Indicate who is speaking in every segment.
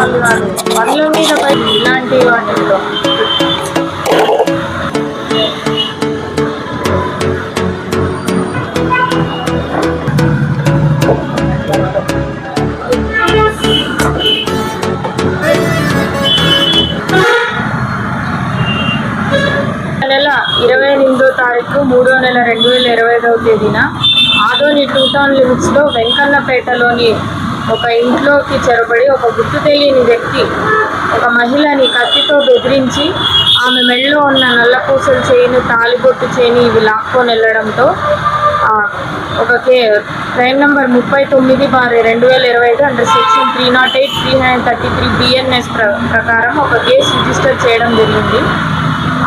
Speaker 1: వాళ్ళు పనుల మీద పై ఇలాంటి వాటిలో నెల ఇరవై ఎనిమిదో తారీఖు మూడో నెల రెండు వేల ఇరవై ఐదవ తేదీన ఆదోని టూ టౌన్ లిమిట్స్లో వెంకన్నపేటలోని ఒక ఇంట్లోకి చొరబడి ఒక గుర్తు తెలియని వ్యక్తి ఒక మహిళని కత్తితో బెదిరించి ఆమె మెడలో ఉన్న నల్లపూసల చేయిని తాలిబొట్టు చేయిని ఇవి లాక్కొని వెళ్ళడంతో ఒక కే క్రైమ్ నెంబర్ ముప్పై తొమ్మిది బార్ రెండు వేల ఇరవై ఐదు under section three not eight three hundred thirty three BNS ప్ర ప్రకారం ఒక కేసు రిజిస్టర్ చేయడం జరిగింది.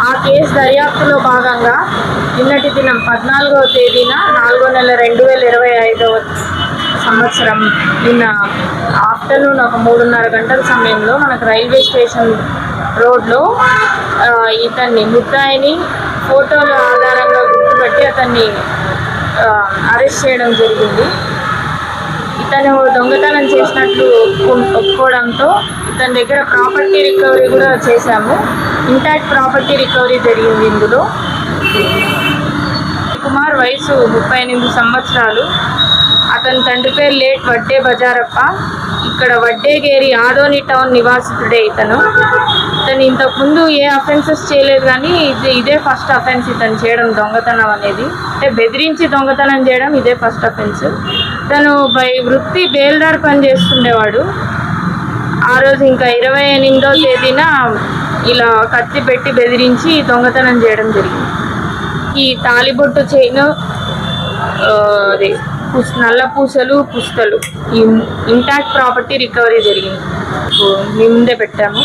Speaker 1: ఆ కేసు దర్యాప్తులో భాగంగా నిన్నటి దినం పద్నాలుగవ తేదీన నాలుగో నెల రెండు వేల ఇరవై ఐదవ సంవత్సరం నిన్న ఆఫ్టర్నూన్ ఒక మూడున్నర గంటల సమయంలో మనకు రైల్వే స్టేషన్ రోడ్లో ఇతన్ని ముద్దాయిని ఫోటోల ఆధారంగా గుర్తుపట్టి అతన్ని అరెస్ట్ చేయడం జరిగింది. ఇతను దొంగతనం చేసినట్లు ఒప్పుకోవడంతో ఇతని దగ్గర ప్రాపర్టీ రికవరీ కూడా చేశాము. ఇంటాక్ట్ ప్రాపర్టీ రికవరీ జరిగింది ఇందులో. వయసు ముప్పై ఎనిమిది సంవత్సరాలు. అతని తండ్రి పేరు లేట్ వడ్డే బజారప్ప. ఇక్కడ వడ్డేగేరి ఆదోని టౌన్ నివాసితుడే ఇతను. ఇతను ఇంతకుముందు ఏ అఫెన్సెస్ చేయలేదు కానీ ఇది ఇదే ఫస్ట్ అఫెన్స్ ఇతను చేయడం దొంగతనం అనేది. అంటే బెదిరించి దొంగతనం చేయడం ఇదే ఫస్ట్ అఫెన్స్ తను బై వృత్తి బేల్దార్ పని చేస్తుండేవాడు. ఆ రోజు ఇంకా ఇరవై ఎనిమిదో తేదీన ఇలా కత్తి పెట్టి బెదిరించి దొంగతనం చేయడం జరిగింది. ఈ తాలిబొట్టు చైన్ అదే నల్ల పూసలు పుస్తలు. ఈ ఇంటాక్ట్ ప్రాపర్టీ రికవరీ జరిగింది. మీ ముందే పెట్టాము.